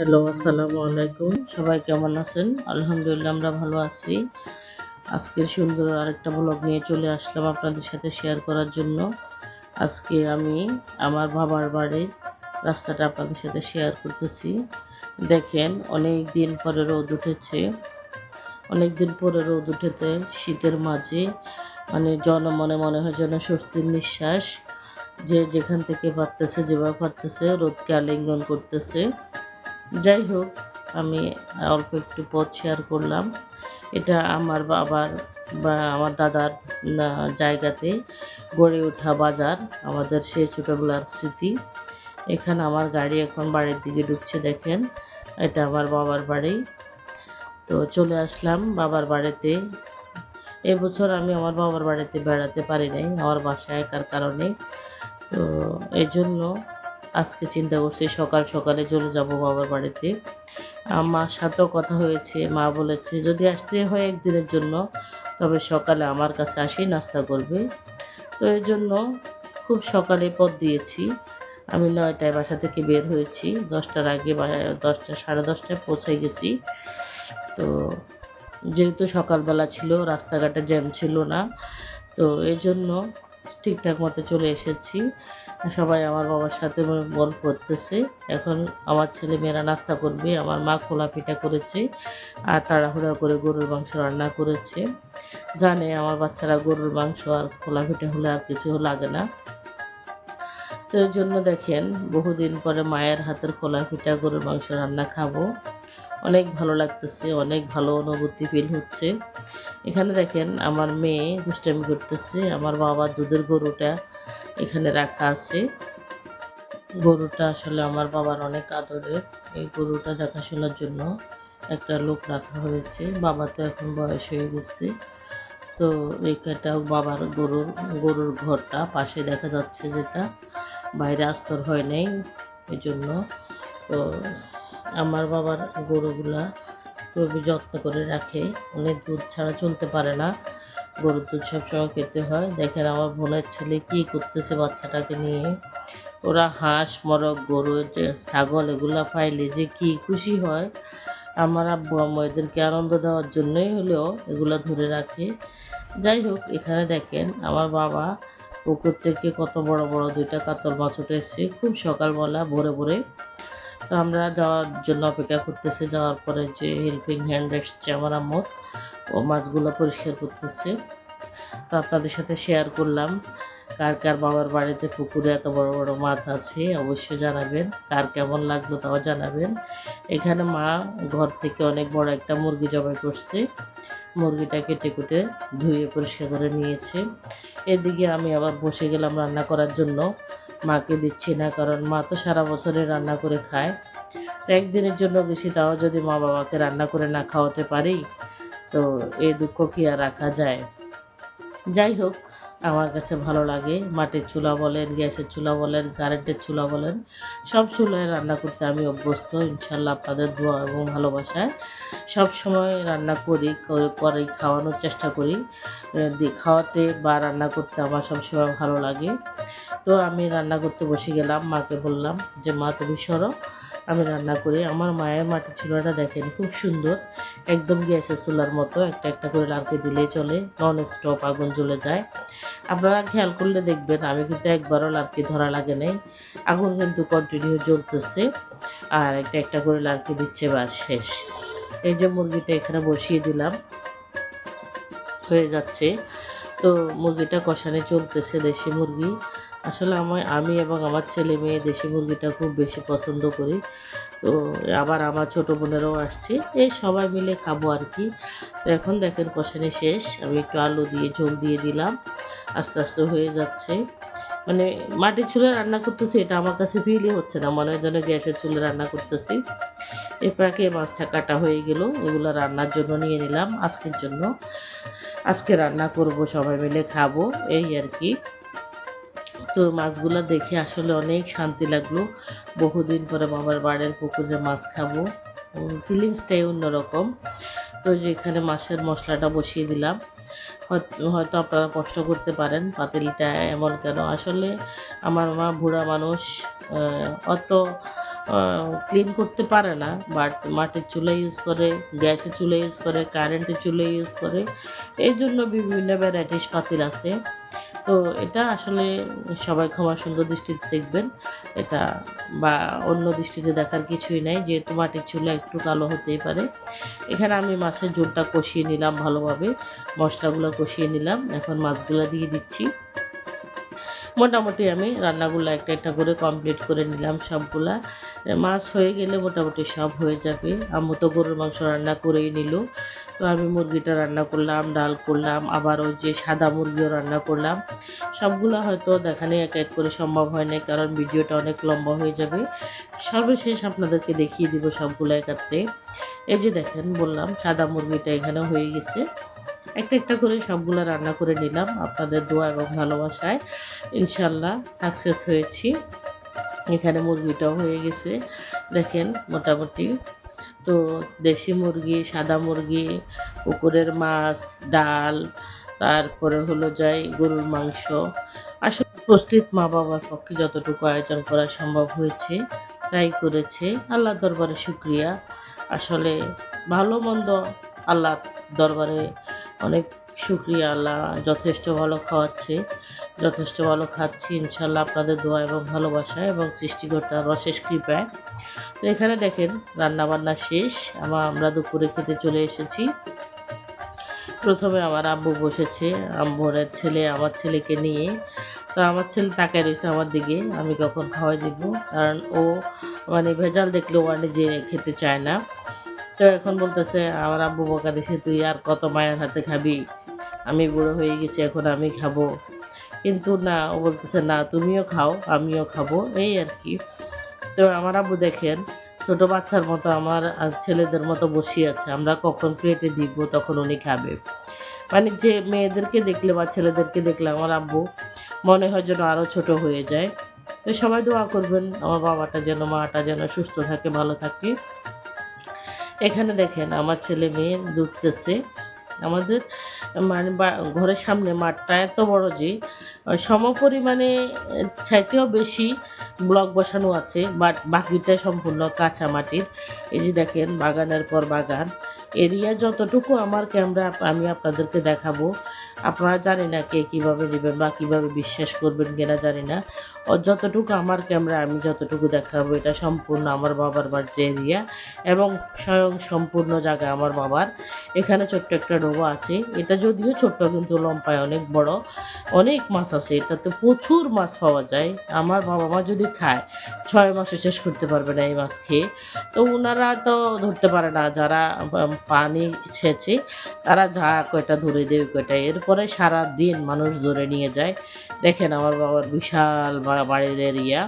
Hello, আসসালামু আলাইকুম। সবাই কেমন আছেন? আলহামদুলিল্লাহ, আমরা ভালো আছি। আজকে সুন্দর আরেকটা ব্লগ নিয়ে চলে আসলাম আপনাদের সাথে শেয়ার করার জন্য। আজকে আমি আমার বাবার বাড়ির রাস্তাটা আপনাদের সাথে শেয়ার করতেছি। দেখেন, অনেক দিন পরে রোদ উঠেছে। অনেক দিন পরে রোদ উঠেতে শীতের মাঝে। মানে জনমনে মনে হয় যেন স্বস্তির নিঃশ্বাস। যে যেখান থেকে পারতেছে, যেভাবে পারতেছে, রোদকে আলিঙ্গন করতেছে। যাই হোক, আমি অল্প একটু পথ শেয়ার করলাম। এটা আমার বাবার বা আমার দাদার জায়গাতে গড়ে ওঠা বাজার, আমাদের সেই ছোটোবেলার স্মৃতি। এখানে আমার গাড়ি এখন বাড়ির দিকে ঢুকছে, দেখেন। এটা আমার বাবার বাড়ি। তো চলে আসলাম বাবার বাড়িতে। এবছর আমি আমার বাবার বাড়িতে বেড়াতে পারি নাই, আমার বাসায় একার কারণে। তো এই জন্য আজকে চিন্তা করছি সকাল সকালে চলে যাব বাবার বাড়িতে। আমার সাথেও কথা হয়েছে, মা বলেছে, যদি আসতে হয় একদিনের জন্য, তবে সকালে আমার কাছে আসি নাস্তা করবে। তো এই জন্য খুব সকালে পথ দিয়েছি। আমি নয়টায় বাসা থেকে বের হয়েছি, দশটার আগে দশটা, সাড়ে দশটায় পৌঁছে গেছি। তো যেহেতু সকালবেলা ছিল, রাস্তাঘাটে জ্যাম ছিল না, তো এই জন্য ঠিকঠাক মতো চলে এসেছি। সবাই আমার বাবার সাথে গল্প করতেছে। এখন আমার ছেলে মেয়েরা নাস্তা করবে, আমার মা খোলা পিঠা করেছে আর তাড়াহুড়া করে গরুর মাংস রান্না করেছে। জানে আমার বাচ্চারা গরুর মাংস আর খোলা পিঠা হলে আর কিছু লাগে না। তো এই জন্য দেখেন, বহুদিন পরে মায়ের হাতের খোলা পিঠা গরুর মাংস রান্না খাব। অনেক ভালো লাগতেছে, অনেক ভালো অনুভূতি ফিল হচ্ছে। এখানে দেখেন আমার মেয়ে দুষ্টামি করতেছে, আমার বাবা দুধের গরুটা এখানে রাখা আছে। গরুটা আসলে আমার বাবার অনেক আদরের, এই গরুটা দেখাশোনার জন্য একটা লোক রাখা হয়েছে। বাবা তো এখন বয়স হয়ে গেছে। তো এইটা বাবার গরুর গরুর ঘরটা পাশে দেখা যাচ্ছে যেটা, বাইরে আস্তর হয় নাই এই জন্য তো আমার বাবার গরুগুলা খুবই যত্ন করে রাখে। অনেক দুধ ছাড়া চলতে পারে না। গরুর দুধ সবসময় খেতে হয়। দেখেন আমার বোনের ছেলে কী করতেছে বাচ্চাটাকে নিয়ে। ওরা হাঁস মরক গরু ছাগল এগুলা পাইলে যে কি খুশি হয়। আমার আব্বু আম্মু আনন্দ দেওয়ার জন্যই হলেও এগুলা ধরে রাখে। যাই হোক, এখানে দেখেন আমার বাবা পুকুর থেকে কত বড় বড় দুইটা কাতল মাছ উঠে এসছে। খুব সকালবেলা ভোরে ভোরে তো আমরা যাওয়ার জন্য অপেক্ষা করতেছে। যাওয়ার পরে যে হেল্পিং হ্যান্ড এসছে আমার আম্মুর, ও মাছগুলো পরিষ্কার করতেছে। তো আপনাদের সাথে শেয়ার করলাম কার কার বাবার বাড়িতে পুকুরে এত বড় বড় মাছ আছে, অবশ্যই জানাবেন। কার কেমন লাগল তাও জানাবেন। এখানে মা ঘর থেকে অনেক বড় একটা মুরগি জবাই করছে। মুরগিটা কেটে কুটে ধুয়ে পরিষ্কার করে নিয়েছে। এদিকে আমি আবার বসে গেলাম রান্না করার জন্য। মাকে দিচ্ছি না, কারণ মা তো সারা বছরে রান্না করে খায়। তো একদিনের জন্য গেছি তাও যদি মা বাবাকে রান্না করে না খাওয়াতে পারি, তো এই দুঃখ কি আর রাখা যায়? যাই হোক, আমার কাছে ভালো লাগে। মাটির চুলা বলেন, গ্যাসের চুলা বলেন, কারেন্টের চুলা বলেন, সব চুলায় রান্না করতে আমি অভ্যস্ত। ইনশাল্লাহ আপনাদের দোয়া এবং ভালোবাসায় সব সময় রান্না করি, করে- খাওয়ানোর চেষ্টা করি। খাওয়াতে বা রান্না করতে আমার সবসময় ভালো লাগে। তো আমি রান্না করতে বসে গেলাম, মাকে বললাম যে, মা, তুমি সরো, আমি রান্না করি। আমার মায়ের মাটির চুলাটা দেখেন খুব সুন্দর, একদম গ্যাসের চুলার মতো, একটা একটা করে লাড়কে দিলেই চলে নন স্টপ আগুন জ্বলে যায়। আপনারা খেয়াল করলে দেখবেন, আমি কিন্তু একবারও লাড়কি ধরা লাগে নাই, আগুন কিন্তু কন্টিনিউ জ্বলতেছে, আর একটা একটা করে লাড়কি দিচ্ছে বা শেষ। এই যে মুরগিটা এখানে বসিয়ে দিলাম, হয়ে যাচ্ছে। তো মুরগিটা কষানে চলতেছে দেশি মুরগি আসলে আমার আমি এবং আমার ছেলে মেয়ে দেশি মুরগিটা খুব বেশি পছন্দ করি। তো আবার আমার ছোটো বোনেরাও আসছে, এই সবাই মিলে খাব আর কি। এখন দেখেন কষানি শেষ, আমি একটু আলু দিয়ে ঝোল দিয়ে দিলাম, আস্তে আস্তে হয়ে যাচ্ছে। মানে মাটির চুলে রান্না করতেছি, এটা আমার কাছে ফিলই হচ্ছে না, মনে হয় যেন গ্যাসের চুলে রান্না করতেছি। এরপরে মাছটা কাটা হয়ে গেল, এগুলো রান্নার জন্য নিয়ে নিলাম, আজকের জন্য। আজকে রান্না করব, সবাই মিলে খাব, এই আর কি। তো মাছগুলো দেখে আসলে অনেক শান্তি লাগল। বহুদিন পরে বাবার বাড়ির পুকুরে মাছ খাব। ফিলিংসটাই অন্যরকম। তো যেখানে মাছের মশলাটা বসিয়ে দিলাম। হয়তো আপনারা কষ্ট করতে পারেন, পাতিলটা এমন কেন? আসলে আমার মা বুড়া মানুষ অত ক্লিন করতে পারে না। বাট মাটির চুলা ইউজ করে, গ্যাসের চুলা ইউজ করে কারেন্টের চুলা ইউজ করে এই জন্য বিভিন্ন ভ্যারাইটিস পাতিল আছে। তো এটা আসলে সবাই ক্ষমা সুন্দর দৃষ্টিতে দেখবেন। এটা বা অন্য দৃষ্টিতে দেখার কিছুই নাই, যেহেতু মাটির চুলা একটু কালো হতেই পারে। এখানে আমি মাছের ঝোলটা কষিয়ে নিলাম ভালোভাবে, মশলাগুলো কষিয়ে নিলাম। এখন মাছগুলো দিয়ে দিচ্ছি। মোটামুটি আমি রান্নাগুলো একটা একটা করে কমপ্লিট করে নিলাম সবগুলা। মাছ হয়ে গেলে মোটামুটি সব হয়ে যাবে। আম্মু তো গরুর মাংস রান্না করেই নিল। তো আমি মুরগিটা রান্না করলাম, ডাল করলাম, আবার ওই যে সাদা মুরগিও রান্না করলাম। সবগুলো হয়তো দেখানে এক এক করে সম্ভব হয় না কারণ ভিডিওটা অনেক লম্বা হয়ে যাবে। সর্বশেষ আপনাদেরকে দেখিয়ে দিব সবগুলো একাত্রে এই যে দেখেন, বললাম সাদা মুরগিটা এখানে হয়ে গেছে। একটা একটা করে সবগুলো রান্না করে নিলাম। আপনাদের দোয়া এবং ভালোবাসায় ইনশাল্লাহ সাকসেস হয়েছি। এখানে মুরগিটাও হয়ে গেছে। দেখেন মোটামুটি। তো দেশি মুরগি, সাদা মুরগি, পুকুরের মাছ, ডাল, তারপরে হলো যাই গরুর মাংস। আসলে উপস্থিত মা বাবার পক্ষে যতটুকু আয়োজন করা সম্ভব হয়েছে, তাই করেছে। আল্লাহ দরবারে শুক্রিয়া। আসলে ভালো মন্দ আল্লাহ দরবারে অনেক শুক্রিয়া আল্লাহ, যথেষ্ট ভালো খাওয়াচ্ছে, যথেষ্ট ভালো খাচ্ছি ইনশাল্লাহ আপনাদের দোয়া এবং ভালোবাসা এবং সৃষ্টিকর্তার অশেষ কৃপায়। তো এখানে দেখেন রান্না বান্না শেষ আমার আমরা দুপুরে খেতে চলে এসেছি। প্রথমে আমার আব্বু বসেছে আম্বরের ছেলে, আমার ছেলেকে নিয়ে। তো আমার ছেলে তাকায় রয়েছে আমার দিকে, আমি কখন খাওয়াই দিব? কারণ ও মানে ভেজাল দেখলে ও নিজে খেতে চায় না। তো এখন বলতেছে, আমার আব্বু বকা দিছে, তুই আর কত মায়ের হাতে খাবি? আমি বুড়ো হয়ে গেছি, এখন আমি খাব। কিন্তু না, ও বলতেছে, না, তুমিও খাও, আমিও খাব। এই আর কি। তো আমার আব্বু দেখেন, ছোট বাচ্চার মতো আমার ছেলেদের মতো বসিয়ে আছে। আমরা কখন প্লেটে দিব, তখন উনি খাবে। মানে যে মেয়েদেরকে দেখলে বা ছেলেদেরকে দেখলে আমার আব্বু, মনে হয় যেন আরও ছোট হয়ে যায়। তো সবাই দোয়া করবেন, আমার বাবাটা যেন, মাটা যেন সুস্থ থাকে, ভালো থাকে। এখানে দেখেন, আমার ছেলে মেয়ে দুধতেছে। আমাদের মানে ঘরের সামনে মাঠটা এত বড় যে সম পরিমাণে চাইতেও বেশি ব্লক বসানো আছে, বাট বাকিটা সম্পূর্ণ কাঁচা মাটির। এই যে দেখেন, বাগানের পর বাগান। এরিয়া যতটুকু আমার ক্যামেরা, আমি আপনাদেরকে দেখাবো। আপনারা জানি না কে কীভাবে নেবেন বা কীভাবে বিশ্বাস করবেন কিনা জানি না। যতটুকু আমার ক্যামেরা আমি যতটুকু দেখাবো, এটা সম্পূর্ণ আমার বাবার বাড়িতে এরিয়া এবং স্বয়ং সম্পূর্ণ জায়গা আমার বাবার। এখানে ছোট্ট একটা ডোবা আছে। এটা যদিও ছোট্ট, কিন্তু লম্পায় অনেক বড়। অনেক মাছ আছে। এটাতে প্রচুর মাছ পাওয়া যায়। আমার বাবা মা যদি খায়, ছয় মাসে শেষ করতে পারবে না এই মাছ খেয়ে। তো ওনারা তো ধরতে পারে না, যারা পানি ছেঁচে, তারা যা কয়টা ধরে দেয় কয়টা। এরপরে সারা দিন মানুষ ধরে নিয়ে যায়। দেখেন আমার বাবার বিশাল বাড়ির এরিয়া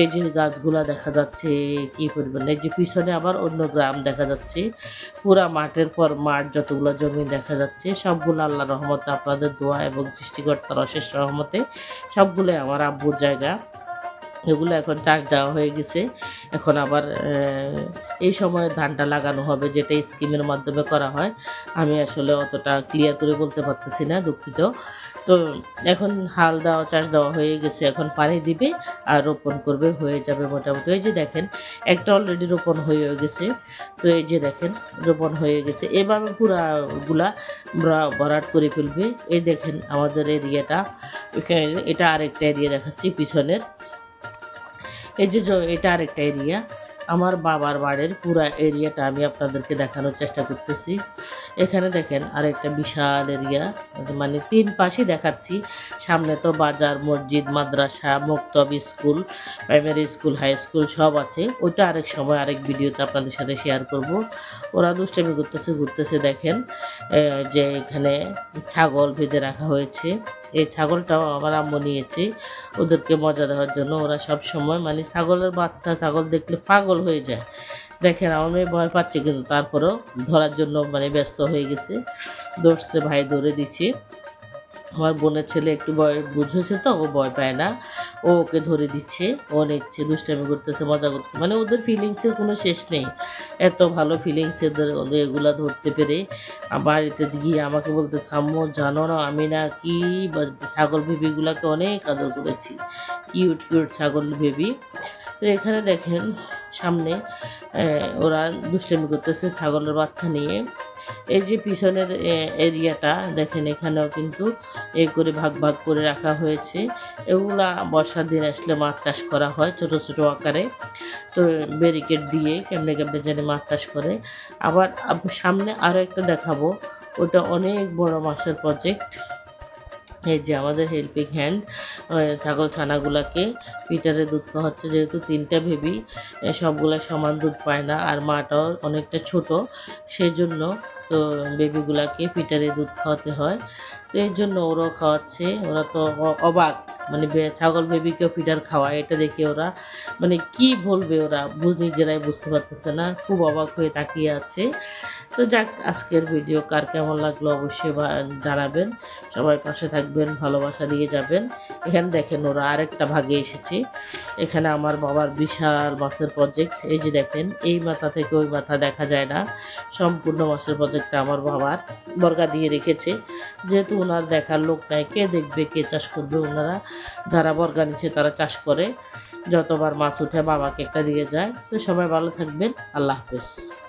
এই যে গাছগুলা দেখা যাচ্ছে, কি পরিমাণ এই যে পিছনে আবার অন্য গ্রাম দেখা যাচ্ছে। পুরা মাঠের পর মাঠ, যতগুলো জমি দেখা যাচ্ছে, সবগুলো আল্লাহ রহমতে, আপনাদের দোয়া এবং সৃষ্টিকর্তার অশেষ রহমতে, সবগুলোই আমার আব্বুর জায়গা। এগুলো এখন চাষ দেওয়া হয়ে গেছে। এখন আবার এই সময় ধানটা লাগানো হবে, যেটা স্কিমের মাধ্যমে করা হয়। আমি আসলে অতটা ক্লিয়ার করে বলতে পারতেছি না, দুঃখিত। তো এখন হাল দেওয়া চাষ দেওয়া হয়ে গেছে, এখন পানি দিবে আর রোপণ করবে, হয়ে যাবে মোটামুটি। এই যে দেখেন, একটা অলরেডি রোপণ হয়ে গেছে। তো এই যে দেখেন, রোপণ হয়ে গেছে। এভাবে পুরাগুলা ভরা- ভরাট করে ফেলবে। এই দেখেন আমাদের এরিয়াটা এটা আরেকটা এরিয়া দেখাচ্ছি পিছনের। এই যে এটা আরেকটা এরিয়া। আমার বাবার বাড়ির পুরা এরিয়াটা আমি আপনাদেরকে দেখানোর চেষ্টা করতেছি। এখানে দেখেন আরেকটা বিশাল এরিয়া মানে তিন পাশে দেখাচ্ছি। সামনে তো বাজার, মসজিদ, মাদ্রাসা, মুক্তব school, primary school, high school সব আছে। ওইটা আরেক সময় আরেক ভিডিওতে আপনাদের সাথে শেয়ার করব। ওরা দুষ্টামি করতেছে, ঘুরতেছে, দেখেন যে এখানে ছাগল বেঁধে রাখা হয়েছে। এই ছাগলটাও আমার আম্মু নিয়েছে, ওদেরকে মজা দেওয়ার জন্য। ওরা সব সময় মানে ছাগলের বাচ্চা, ছাগল দেখলে পাগল হয়ে যায়। দেখেন, আমার মেয়ে ভয় পাচ্ছে, কিন্তু তারপরেও ধরার জন্য মানে ব্যস্ত হয়ে গেছে। দৌড়ছে, ভাই ধরে দিচ্ছে। আমার বোনের ছেলে একটু ভয় বুঝেছে তো, ও ভয় পায় না। ও ওকে ধরে দিচ্ছে, ও নিচ্ছে, দুষ্টামি করতেছে, মজা করতেছে। মানে ওদের ফিলিংসের কোনো শেষ নেই। এত ভালো ফিলিংস এদের, ওদের এগুলা ধরতে পেরে। বাড়িতে গিয়ে আমাকে বলতে সাম্য জানো না, আমি না কি ছাগল বেবিগুলাকে অনেক আদর করেছি। কিউট কিউট ছাগল বেবি তো এখানে দেখেন সামনে ওরা দুষ্টামি করতেছে ছাগলের বাচ্চা নিয়ে। এই যে পিছনের এরিয়াটা, দেখেন এখানেও কিন্তু এ করে ভাগ ভাগ করে রাখা হয়েছে। এগুলা বর্ষার দিন আসলে মাছ চাষ করা হয় ছোট ছোট আকারে। তো ব্যারিকেড দিয়ে কেমনে কেমনে জানি মাছ চাষ করে। আবার সামনে আরও একটা দেখাবো। ওটা অনেক বড় মাছের প্রজেক্ট এই যে আমাদের হেল্পিং হ্যান্ড ছাগল ছানাগুলাকে পিটারে দুধ খাওয়াচ্ছে, যেহেতু তিনটা বেবি সবগুলা সমান দুধ পায় না, আর মাটাও অনেকটা ছোট সেই জন্য তো বেবিগুলাকে পিটারে দুধ খাওয়াতে হয়। তো এর জন্য ওরাও খাওয়াচ্ছে, ওরা তো অবাক মানে ছাগল বেবিকেও পিটার খাওয়ায়, এটা দেখে ওরা মানে কি বলবে ওরা নিজেরাই বুঝতে পারতেছে না, খুব অবাক হয়ে তাকিয়ে আছে। তো যাক, আজকের ভিডিও কার কেমন লাগল অবশ্যই জানাবেন। সবাই পাশে থাকবেন, ভালোবাসা দিয়ে যাবেন। এখানে দেখেন ওরা আরেকটা ভাগে এসেছে। এখানে আমার বাবার বিশাল মাছের প্রজেক্ট এই যে দেখেন, এই মাথা থেকে ওই মাথা দেখা যায় না। সম্পূর্ণ মাছের প্রজেক্টটা আমার বাবার বর্গা দিয়ে রেখেছে। যেহেতু ওনার দেখার লোক নাই, কে দেখবে, কে চাষ করবে ওনারা যারা বর্গা নিচ্ছে তারা চাষ করে। যতবার মাছ উঠে বাবাকে একটা দিয়ে যায়। তো সবাই ভালো থাকবেন। আল্লাহ হাফেজ।